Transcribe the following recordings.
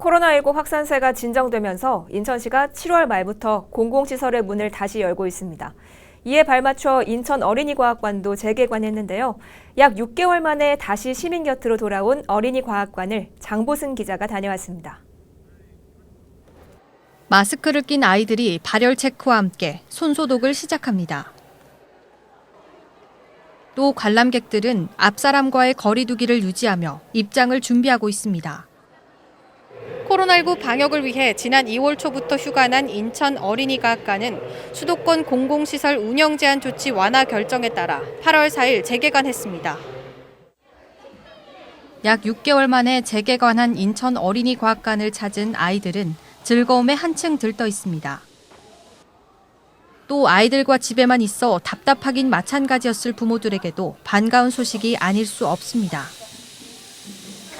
코로나19 확산세가 진정되면서 인천시가 7월 말부터 공공시설의 문을 다시 열고 있습니다. 이에 발맞춰 인천 어린이과학관도 재개관했는데요. 약 6개월 만에 다시 시민 곁으로 돌아온 어린이과학관을 장보승 기자가 다녀왔습니다. 마스크를 낀 아이들이 발열 체크와 함께 손소독을 시작합니다. 또 관람객들은 앞사람과의 거리두기를 유지하며 입장을 준비하고 있습니다. 코로나19 방역을 위해 지난 2월 초부터 휴관한 인천 어린이과학관은 수도권 공공시설 운영 제한 조치 완화 결정에 따라 8월 4일 재개관했습니다. 약 6개월 만에 재개관한 인천 어린이과학관을 찾은 아이들은 즐거움에 한층 들떠 있습니다. 또 아이들과 집에만 있어 답답하긴 마찬가지였을 부모들에게도 반가운 소식이 아닐 수 없습니다.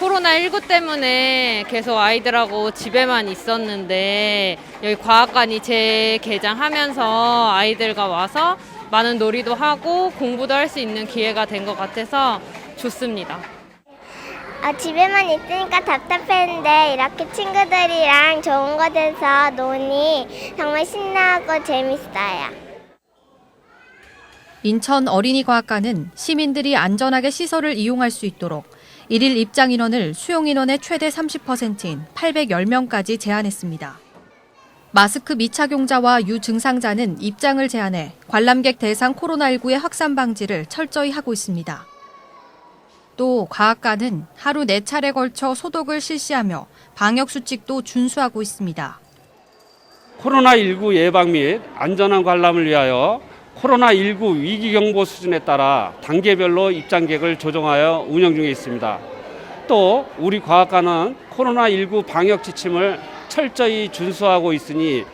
코로나19 때문에 계속 아이들하고 집에만 있었는데 여기 과학관이 재개장하면서 아이들과 와서 많은 놀이도 하고 공부도 할 수 있는 기회가 된 것 같아서 좋습니다. 아, 집에만 있으니까 답답했는데 이렇게 친구들이랑 좋은 곳에서 노니 정말 신나고 재밌어요. 인천 어린이과학관은 시민들이 안전하게 시설을 이용할 수 있도록 일일 입장 인원을 수용 인원의 최대 30%인 810명까지 제한했습니다. 마스크 미착용자와 유증상자는 입장을 제한해 관람객 대상 코로나19의 확산 방지를 철저히 하고 있습니다. 또 과학관은 하루 4차례 걸쳐 소독을 실시하며 방역 수칙도 준수하고 있습니다. 코로나19 예방 및 안전한 관람을 위하여 코로나19 위기 경보 수준에 따라 단계별로 입장객을 조정하여 운영 중에 있습니다. 또 우리 과학관은 코로나19 방역 지침을 철저히 준수하고 있으니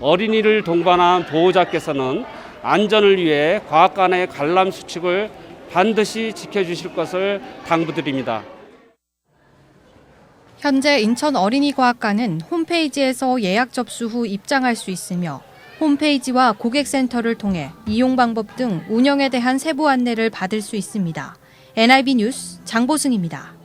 어린이를 동반한 보호자께서는 안전을 위해 과학관 의 관람 수칙을 반드시 지켜주실 것을 당부드립니다. 현재 인천 어린이과학관은 홈페이지에서 예약 접수 후 입장할 수 있으며 홈페이지와 고객센터를 통해 이용 방법 등 운영에 대한 세부 안내를 받을 수 있습니다. NIB 뉴스 장보승입니다.